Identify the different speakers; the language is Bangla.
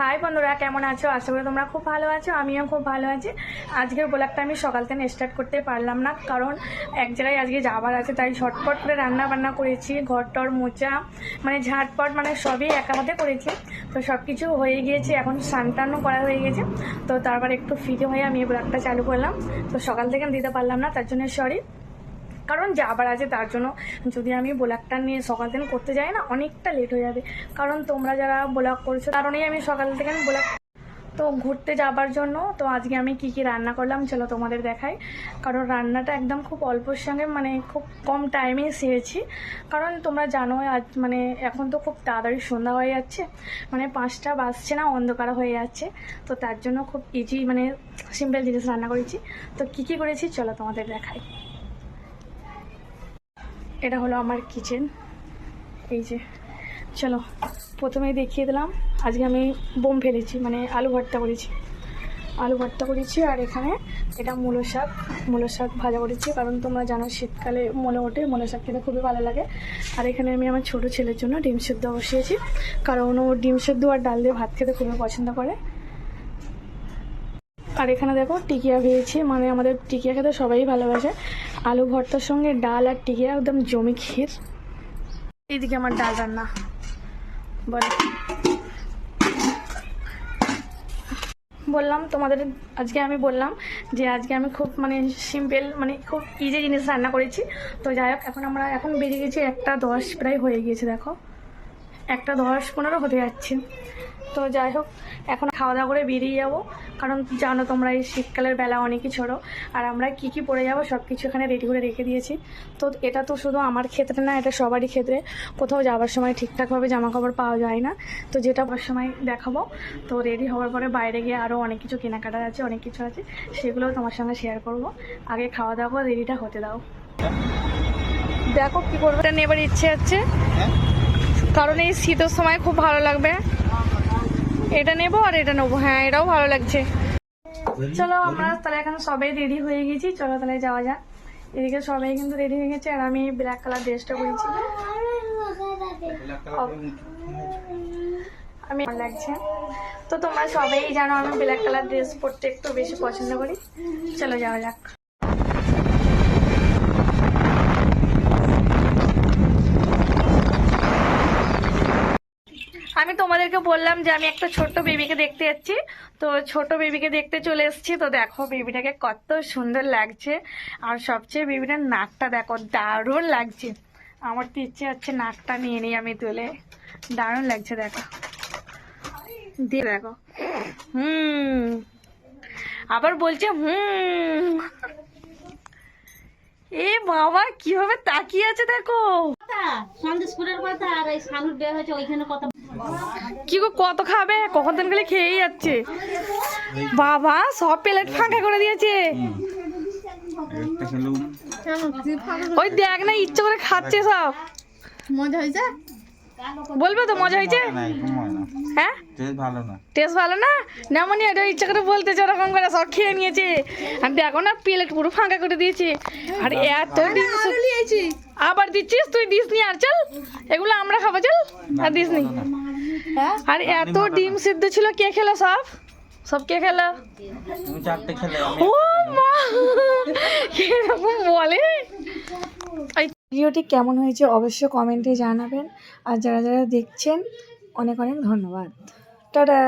Speaker 1: হাই বন্ধুরা, কেমন আছো? আশা করি তোমরা খুব ভালো আছো, আমিও খুব ভালো আছি। আজকের ব্লগটা আমি সকাল থেকে স্টার্ট করতে পারলাম না, কারণ এক জায়গায় আজকে যাবার আছে, তাই ঝটপট করে রান্না বান্না করেছি ঘর টর মোচা মানে ঝাটপট মানে সবই একা হাতে করেছি। তো সব কিছু হয়ে গিয়েছে, এখন স্নান করা হয়ে গেছে। তো তারপর একটু ফিরে হয়ে আমি এই ব্লগটা চালু করলাম। তো সকাল থেকে দিতে পারলাম না, তার জন্য সরি কারণ যাবার আছে তার জন্য। যদি আমি ব্লগটা নিয়ে সকাল থেকে করতে যাই না, অনেকটা লেট হয়ে যাবে। কারণ তোমরা যারা ব্লগ করছ কারণেই আমি সকাল থেকে আমি ব্লগ তো ঘুরতে যাবার জন্য, তো আজকে আমি কি কি রান্না করলাম চলো তোমাদের দেখাই। কারণ রান্নাটা একদম খুব অল্পর সঙ্গে মানে খুব কম টাইমে সেরেছি। কারণ তোমরা জানো আজ মানে এখন তো খুব তাড়াতাড়ি সন্ধ্যা হয়ে যাচ্ছে মানে পাঁচটা বাজছে না, অন্ধকার হয়ে যাচ্ছে। তো তার জন্য খুব ইজি মানে সিম্পল জিনিস রান্না করেছি। তো কি কি করেছি চলো তোমাদের দেখাই। এটা হলো আমার কিচেন এই যে, চলো, প্রথমেই দেখিয়ে দিলাম। আজকে আমি বোম ফেলেছি মানে আলু ভর্তা করেছি। আলু ভর্তা করেছি আর এখানে এটা মূলো শাক। মূলো শাক ভাজা করেছি, কারণ তোমরা জানো শীতকালে মনে ওঠে, মূলো শাক খেতে খুবই ভালো লাগে। আর এখানে আমি আমার ছোটো ছেলের জন্য ডিম সেদ্ধ বসিয়েছি, কারণ ও ডিম সেদ্ধ আর ডাল দিয়ে ভাত খেতে খুবই পছন্দ করে। আর এখানে দেখো, টিকিয়া ভেজেছি মানে আমাদের টিকিয়া খেতে সবাই ভালোবাসে। আলু ভর্তার সঙ্গে ডাল আর টিকিয়া একদম জমি ক্ষীর। এইদিকে আমার ডাল রান্না। বলে। বললাম তোমাদের, আজকে আমি বললাম যে আজকে আমি খুব মানে সিম্পল মানে খুব ইজি জিনিস রান্না করেছি। তো যাই হোক, এখন আমরা এখন বেরিয়ে গেছি একটা দশ, প্রায় হয়ে গিয়েছে, দেখো। একটা দশ পনেরো হতে যাচ্ছে। তো যাই হোক এখন খাওয়া দাওয়া করে বেরিয়ে যাব। কারণ জানো তোমরা এই শীতকালের বেলা অনেকই ছোটো আর আমরা কি কি পরে যাব সব কিছু এখানে রেডি করে রেখে দিয়েছি। তো এটা তো শুধু আমার ক্ষেত্রে না এটা সবারই ক্ষেত্রে। কোথাও যাওয়ার সময় ঠিকঠাকভাবে জামা কাপড় পাওয়া যায় না। তো যেটা পাওয়ার সময় দেখাবো। তো রেডি হওয়ার পরে বাইরে গিয়ে আরও অনেক কিছু কেনাকাটা আছে অনেক কিছু আছে সেগুলোও তোমার সঙ্গে শেয়ার করব। আগে খাওয়া দাওয়া করে রেডিটা হতে দাও। দেখো কি করব। এটা নেবার ইচ্ছে আছে কারণ এই শীতের সময় খুব ভালো লাগবে। এটা নেব আর এটা নেব। হ্যাঁ এটাও ভালো লাগছে। চলো আমরা তাহলে এখন সবাই রেডি হয়ে গেছি। চলো তাহলে যাওয়া যাক। এদিকে সবাই কিন্তু রেডি হয়ে গেছে আর আমি ব্ল্যাক কালার ড্রেসটা পরেছি। আমি ভালো লাগছে। তো তোমরা সবাই জানো আমি ব্ল্যাক কালার ড্রেস পরতে একটু বেশি পছন্দ করি। চলো যাওয়া যাক আমি তোমাদেরকে বললাম যে আমি একটা ছোট্ট বেবিকে দেখতে যাচ্ছি। তো ছোট বেবিকে দেখতে চলে এসেছি। তো দেখো বেবিটাকে কত সুন্দর লাগছে। আর সবচেয়ে বেবিটার নাকটা দেখো, দারুণ লাগছে। আমার তো ইচ্ছে হচ্ছে নাকটা নিয়ে নিই আমি তুলে। দারুণ লাগছে দেখো। দিয়ে দেখো। হুম। আবার বলছে, হুম। এ বাবা, কীভাবে তাকিয়ে আছে দেখো।
Speaker 2: সন্দেশপুরের কথা। আর এই শানুর বিয়ে হয়েছে, ওইখানে কথা
Speaker 1: কি গো কত খাবে? কখন দিন গেলে খেয়েই যাচ্ছে? বাবা সব প্লেট ফাঁকা করে দিয়েছে। ওই দেখ না ইচ্ছে করে খাচ্ছে সব।
Speaker 2: মজা হয়েছে?
Speaker 1: বলবে তো মজা হয়েছে?
Speaker 3: হয় টেস্ট ভালো না।
Speaker 1: টেস্ট ভালো না? না মানে এটা ইচ্ছা করে বলতেছে ওরকম করে সব খেয়ে নিয়েছে। আর দেখো না প্লেট পুরো ফাঁকা করে দিয়েছে। আর এত আবার দিচ্ছিস? তুই দিস নি আর চল। এগুলো আমরা খাব চল। আর দিস নি আর এত ডিম সিদ্ধ ছিল কে খেলো সব? সব কে খেলো?
Speaker 3: তুমি চারটে খেলে আমি
Speaker 1: ও মা! এরকম বলে? ভিডিওটি কেমন হয়েছে অবশ্যই কমেন্টে জানাবেন। আর যারা যারা দেখছেন অনেক অনেক ধন্যবাদ। টাটা!